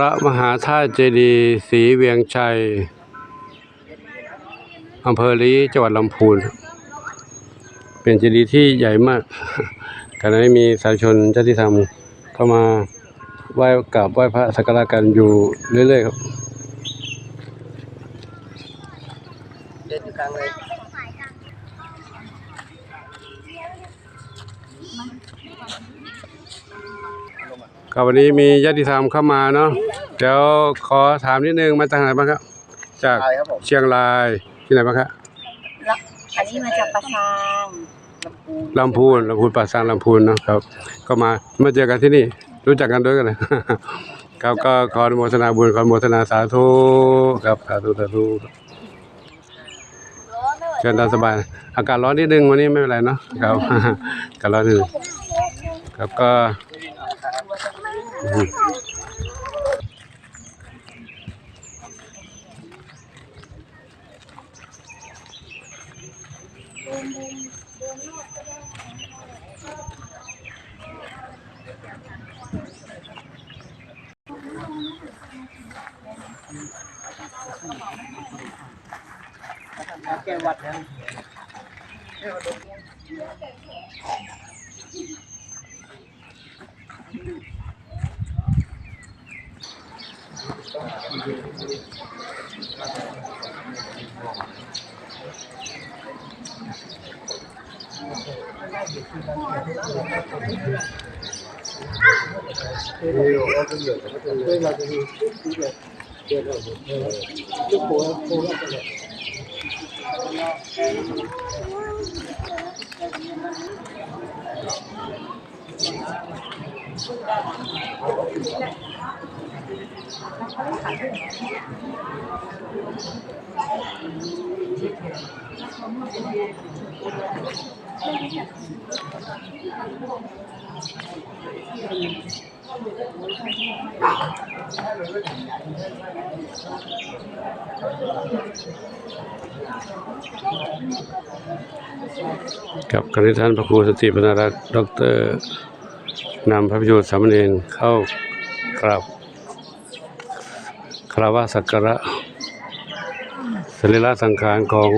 ระมหาธาตุเจดีย์ศรีเวียงชัยอำเภอลีจังหวัดลำพูน เป็นเจดีย์ที่ใหญ่มากขณะนี้มีสาธุชนญาติธรรมเข้ามาไหว้กราบไหว้พระสักการะกันอยู่เรื่อยๆครับเดินอยู่กลางเลยครับวันนี้มีญาติธรรมเข้ามาเนาะ เดี๋ยวขอถามนิดนึงมาจากไหนบ้างครับ จากอะไรครับผมเชียงรายที่ไหนบ้างครับแล้วอันนี้มาจากปะซางลำพูนลำพูนลำพูนป่าซางลำพูนเนาะครับ ก็มามาเจอกันที่นี่ รู้จักกันด้วยกันเลยครับก็ขออนุโมทนาบุญขออนุโมทนาสาธุครับสาธุสาธุเชิญตามสบาย อากาศร้อนนิดนึงวันนี้ไม่เป็นไรเนาะครับอากาศร้อนนิดนึงครับก็ แก้วัดนั้น đây là cái trước tí là tiền ở lúc bố em cô lại cho Thank you. กับคณิท่านพระครูสติปนารักษ์ดรนำพระพิโยชน์สามเณรเข้ากราบคารวะสักการะสรีระสังขารของ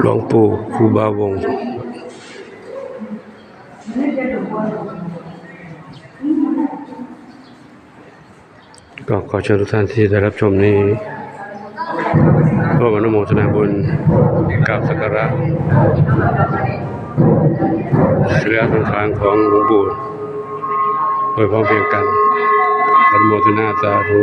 หลวงปู่ครูบาวง ก็ขอเชิญทุกท่านที่ได้รับชมนี้ร่วมอนุโมทนาบุญกราบสักการะเสือสังขารของหลวงปู่โดยพร้อมเพรียงกันอนุโมทนาสาธุ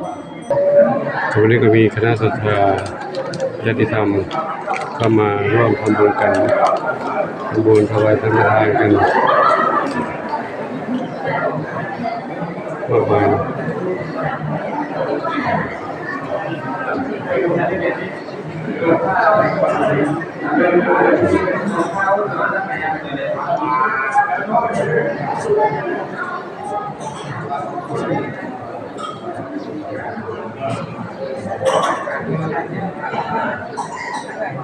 วันนี้ก็มีคณะสัตยาญาติธรรมเข้ามาร่วมทำบุญกันทำบุญถวายสังฆทานกันมากมายอ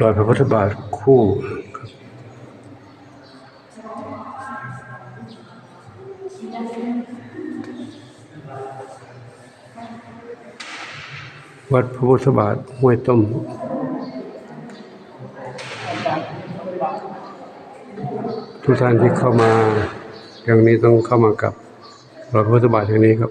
รอยพระพุทธบาทคู่วัดพระพุทธบาทห้วยต้ม ทุกท่านที่เข้ามาอย่างนี้ต้องเข้ามากับรอยพระพุทธบาทอย่างนี้ครับ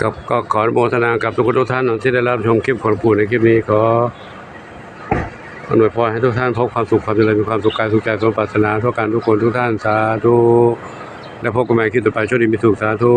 กับก็ขออนุโมทนากับทุกคนทุกท่านที่ได้รับชมคลิปของปู่ในคลิปนี้ขออำนวยพรให้ทุกท่านพบความสุขความเจริญมีความสุขกายสุขใจสมปรารถนาทุกการทุกคนทุกท่านสาธุและพบกันใหม่คลิปต่อไปโชคดีมีสุขสาธุ